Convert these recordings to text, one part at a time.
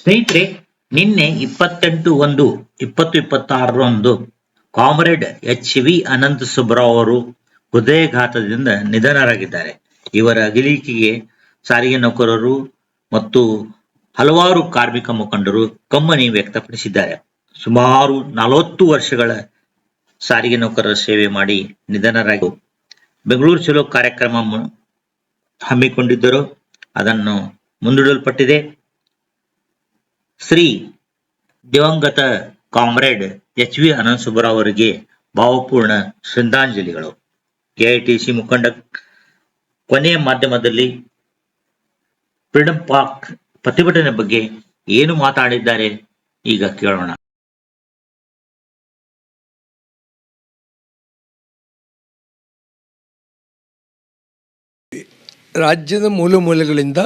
ಸ್ನೇಹಿತರೆ, ನಿನ್ನೆ ಇಪ್ಪತ್ತೆಂಟು ಒಂದು, ಇಪ್ಪತ್ತು ಇಪ್ಪತ್ತಾರರಂದು comrade H V Anantha Subrao ಅವರು ಹೃದಯಘಾತದಿಂದ ನಿಧನರಾಗಿದ್ದಾರೆ. ಇವರ ಅಗಲಿಕೆಗೆ ಸಾರಿಗೆ ನೌಕರರು ಮತ್ತು ಹಲವಾರು ಕಾರ್ಮಿಕ ಮುಖಂಡರು ಕಮ್ಮನಿ ವ್ಯಕ್ತಪಡಿಸಿದ್ದಾರೆ. ಸುಮಾರು ನಲವತ್ತು ವರ್ಷಗಳ ಸಾರಿಗೆ ನೌಕರರ ಸೇವೆ ಮಾಡಿ ನಿಧನರಾಗಿ ಬೆಂಗಳೂರು ಚಲೋ ಕಾರ್ಯಕ್ರಮ ಹಮ್ಮಿಕೊಂಡಿದ್ದರು. ಅದನ್ನು ಮುಂದೂಡಲ್ಪಟ್ಟಿದೆ. ಶ್ರೀ ದಿವಂಗತ comrade H V Anantha Subbarao ಅವರಿಗೆ ಭಾವಪೂರ್ಣ ಶ್ರದ್ಧಾಂಜಲಿಗಳು. ಕೆಐಟಿಸಿ ಮುಖಂಡ ಕೊನೆಯ ಮಾಧ್ಯಮದಲ್ಲಿ ಫ್ರೀಡಂ ಪಾರ್ಕ್ ಪ್ರತಿಭಟನೆ ಬಗ್ಗೆ ಏನು ಮಾತಾಡಿದ್ದಾರೆ ಈಗ ಕೇಳೋಣ. ರಾಜ್ಯದ ಮೂಲ ಮೂಲಗಳಿಂದ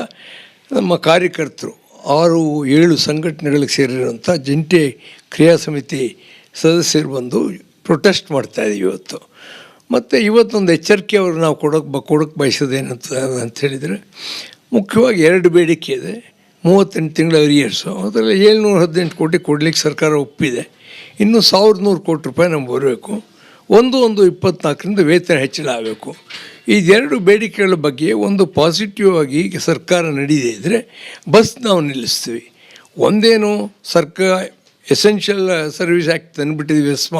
ನಮ್ಮ ಕಾರ್ಯಕರ್ತರು ಆರು ಏಳು ಸಂಘಟನೆಗಳಿಗೆ ಸೇರಿರುವಂಥ ಜಂಟಿ ಕ್ರಿಯಾ ಸಮಿತಿ ಸದಸ್ಯರು ಬಂದು ಪ್ರೊಟೆಸ್ಟ್ ಮಾಡ್ತಾ ಇದ್ದೀವಿ ಇವತ್ತು. ಮತ್ತು ಇವತ್ತೊಂದು ಎಚ್ಚರಿಕೆ ಅವರು ನಾವು ಕೊಡೋಕೆ ಬ, ಕೊಡೋಕೆ ಬಯಸೋದೇನಂತ, ಅಂತ ಹೇಳಿದರೆ, ಮುಖ್ಯವಾಗಿ ಎರಡು ಬೇಡಿಕೆ ಇದೆ. ಮೂವತ್ತೆಂಟು ತಿಂಗಳ ಅರಿಯರ್ಸು ಅದರಲ್ಲಿ ಏಳ್ನೂರ ಹದಿನೆಂಟು ಕೋಟಿ ಕೊಡಲಿಕ್ಕೆ ಸರ್ಕಾರ ಒಪ್ಪಿದೆ. ಇನ್ನೂ ಸಾವಿರದ ನೂರು ಕೋಟಿ ರೂಪಾಯಿ ನಮ್ಗೆ ಬರಬೇಕು. ಒಂದು ಒಂದು ಇಪ್ಪತ್ನಾಲ್ಕರಿಂದ ವೇತನ ಹೆಚ್ಚಳ ಆಗಬೇಕು. ಇದೆರಡು ಬೇಡಿಕೆಗಳ ಬಗ್ಗೆ ಒಂದು ಪಾಸಿಟಿವ್ ಆಗಿ ಸರ್ಕಾರ ನಡೀದೇ ಇದ್ದರೆ ಬಸ್ ನಾವು ನಿಲ್ಲಿಸ್ತೀವಿ. ಒಂದೇನು ಸರ್ಕಾರ ಎಸೆನ್ಷಿಯಲ್ ಸರ್ವಿಸ್ ಆ್ಯಕ್ಟ್ ತಂದುಬಿಟ್ಟಿದ್ವಿ ಸ್ಮ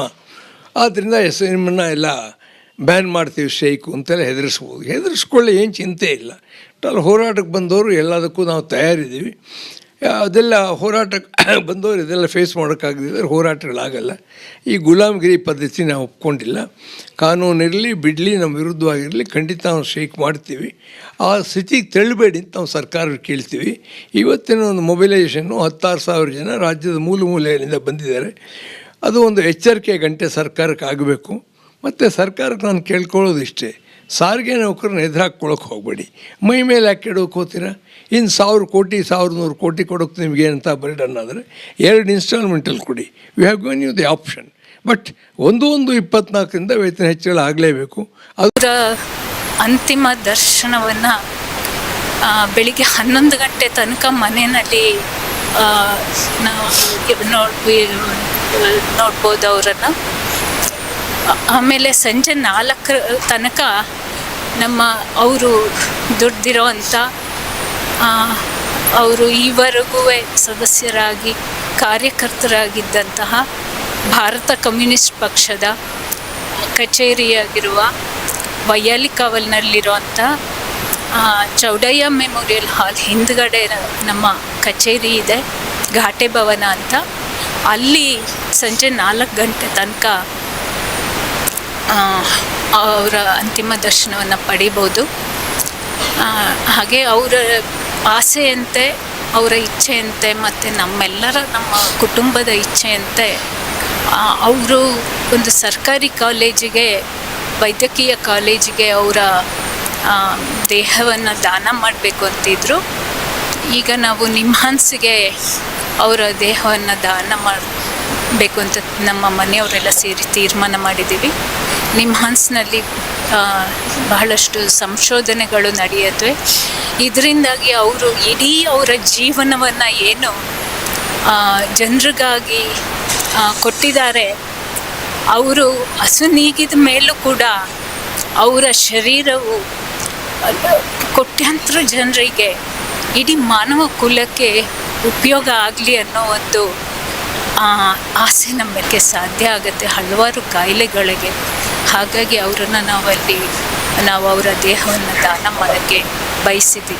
ಆದ್ದರಿಂದ ಎಸ್ ನಿಮ್ಮನ್ನು ಎಲ್ಲ ಬ್ಯಾನ್ ಮಾಡ್ತೀವಿ ಶೇಕು ಅಂತೆಲ್ಲ ಹೆದರಿಸ್ಬೋದು. ಹೆದರಿಸ್ಕೊಳ್ಳಿ, ಏನು ಚಿಂತೆ ಇಲ್ಲ. ಟಲ್ ಹೋರಾಟಕ್ಕೆ ಬಂದವರು ಎಲ್ಲದಕ್ಕೂ ನಾವು ತಯಾರಿದ್ದೀವಿ. ಅದೆಲ್ಲ ಹೋರಾಟಕ್ಕೆ ಬಂದವರು ಇದೆಲ್ಲ ಫೇಸ್ ಮಾಡೋಕ್ಕಾಗದಿದ್ದರೆ ಹೋರಾಟಗಳಾಗಲ್ಲ. ಈ ಗುಲಾಮಗಿರಿ ಪದ್ಧತಿ ನಾವು ಒಪ್ಕೊಂಡಿಲ್ಲ. ಕಾನೂನಿರಲಿ, ಬಿಡಲಿ ನಮ್ಮ ವಿರುದ್ಧವಾಗಿರಲಿ ಖಂಡಿತ ನಾವು ಶೇಕ್ ಮಾಡ್ತೀವಿ. ಆ ಸ್ಥಿತಿಗೆ ತಳ್ಳಬೇಡಿ ಅಂತ ನಾವು ಸರ್ಕಾರ ಕೇಳ್ತೀವಿ. ಇವತ್ತಿನ ಒಂದು ಮೊಬಿಲೈಸೇಷನ್ನು ಹತ್ತಾರು ಸಾವಿರ ಜನ ರಾಜ್ಯದ ಮೂಲ ಮೂಲೆಯಿಂದ ಬಂದಿದ್ದಾರೆ. ಅದು ಒಂದು ಎಚ್ಚರಿಕೆ ಗಂಟೆ ಸರ್ಕಾರಕ್ಕೆ ಆಗಬೇಕು ಮತ್ತು ಸರ್ಕಾರಕ್ಕೆ ನಾನು ಕೇಳ್ಕೊಳ್ಳೋದು ಇಷ್ಟೇ ಸಾರಿಗೆ ನೌಕರನ್ನ ಎದುರಾಕ್ಕೊಳಕ್ಕೆ ಹೋಗಬೇಡಿ. ಮೈ ಮೇಲೆ ಯಾಕೆ ಇಡೋಕೆ ಇನ್ನು ಸಾವಿರ ಕೋಟಿ ಸಾವಿರದ ನೂರು ಕೋಟಿ ಕೊಡೋಕೆ ನಿಮಗೆ ಅಂತ ಬರ್ಡನ್ ಆದರೆ ಎರಡು ಇನ್ಸ್ಟಾಲ್ಮೆಂಟಲ್ಲಿ ಕೊಡಿ. You have given you the option but ಒಂದು ಒಂದು ಇಪ್ಪತ್ನಾಲ್ಕರಿಂದ ವೇತನ ಹೆಚ್ಚಳ ಆಗಲೇಬೇಕು. ಅದರ ಅಂತಿಮ ದರ್ಶನವನ್ನು ಬೆಳಿಗ್ಗೆ ಹನ್ನೊಂದು ಗಂಟೆ ತನಕ ಮನೆಯಲ್ಲಿ ನಾವು ನೋಡ್ಬಿ, ನೋಡ್ಬೋದು ಅವರನ್ನು. ಆಮೇಲೆ ಸಂಜೆ ನಾಲ್ಕರ ತನಕ ನಮ್ಮ ಅವರು ದುಡ್ದಿರೋ ಅಂಥ ಅವರು ಈವರೆಗೂ ಸದಸ್ಯರಾಗಿ, ಕಾರ್ಯಕರ್ತರಾಗಿದ್ದಂತಹ ಭಾರತ ಕಮ್ಯುನಿಸ್ಟ್ ಪಕ್ಷದ ಕಚೇರಿಯಾಗಿರುವ ವಯಾಲಿ ಕಾವಲ್ನಲ್ಲಿರುವಂಥ ಚೌಡಯ್ಯ ಮೆಮೋರಿಯಲ್ ಹಾಲ್ ಹಿಂದ್ಗಡೆ ನಮ್ಮ ಕಚೇರಿ ಇದೆ, ಘಾಟೆ ಭವನ ಅಂತ. ಅಲ್ಲಿ ಸಂಜೆ ನಾಲ್ಕು ಗಂಟೆ ತನಕ ಅವರ ಅಂತಿಮ ದರ್ಶನವನ್ನು ಪಡಿಬೋದು. ಹಾಗೆ ಅವರ ಆಸೆಯಂತೆ, ಅವರ ಇಚ್ಛೆಯಂತೆ ಮತ್ತು ನಮ್ಮೆಲ್ಲರ ನಮ್ಮ ಕುಟುಂಬದ ಇಚ್ಛೆಯಂತೆ ಅವರು ಒಂದು ಸರ್ಕಾರಿ ಕಾಲೇಜಿಗೆ, ವೈದ್ಯಕೀಯ ಕಾಲೇಜಿಗೆ ಅವರ ದೇಹವನ್ನು ದಾನ ಮಾಡಬೇಕು ಅಂತಿದ್ರು. ಈಗ ನಾವು ನಿಮ್ಹಾನ್ಸಿಗೆ ಅವರ ದೇಹವನ್ನು ದಾನ ಮಾಡಬೇಕು ಅಂತ ನಮ್ಮ ಮನೆಯವರೆಲ್ಲ ಸೇರಿ ತೀರ್ಮಾನ ಮಾಡಿದ್ದೀವಿ. ನಿಮ್ಹಾನ್ಸ್ನಲ್ಲಿ ಬಹಳಷ್ಟು ಸಂಶೋಧನೆಗಳು ನಡೆಯುತ್ತವೆ ಇದರಿಂದಾಗಿ ಅವರು ಇಡೀ ಅವರ ಜೀವನವನ್ನು ಏನು ಜನರಿಗಾಗಿ ಕೊಟ್ಟಿದ್ದಾರೆ. ಅವರು ಹಸು ನೀಗಿದ ಮೇಲೂ ಕೂಡ ಅವರ ಶರೀರವು, ಕೋಟ್ಯಾಂತರ ಜನರಿಗೆ ಇಡೀ ಮಾನವ ಕುಲಕ್ಕೆ ಉಪಯೋಗ ಆಗಲಿ ಅನ್ನೋ ಒಂದು ಆಸೆ ನಮಗೆ ಸಾಧ್ಯ ಆಗುತ್ತೆ ಹಲವಾರು ಕಾಯಿಲೆಗಳಿಗೆ. ಹಾಗಾಗಿ ಅವರನ್ನು ನಾವಲ್ಲಿ ನಾವು ಅವರ ದೇಹವನ್ನು ದಾನ ಮಾಡೋಕ್ಕೆ ಬಯಸಿದ್ವಿ.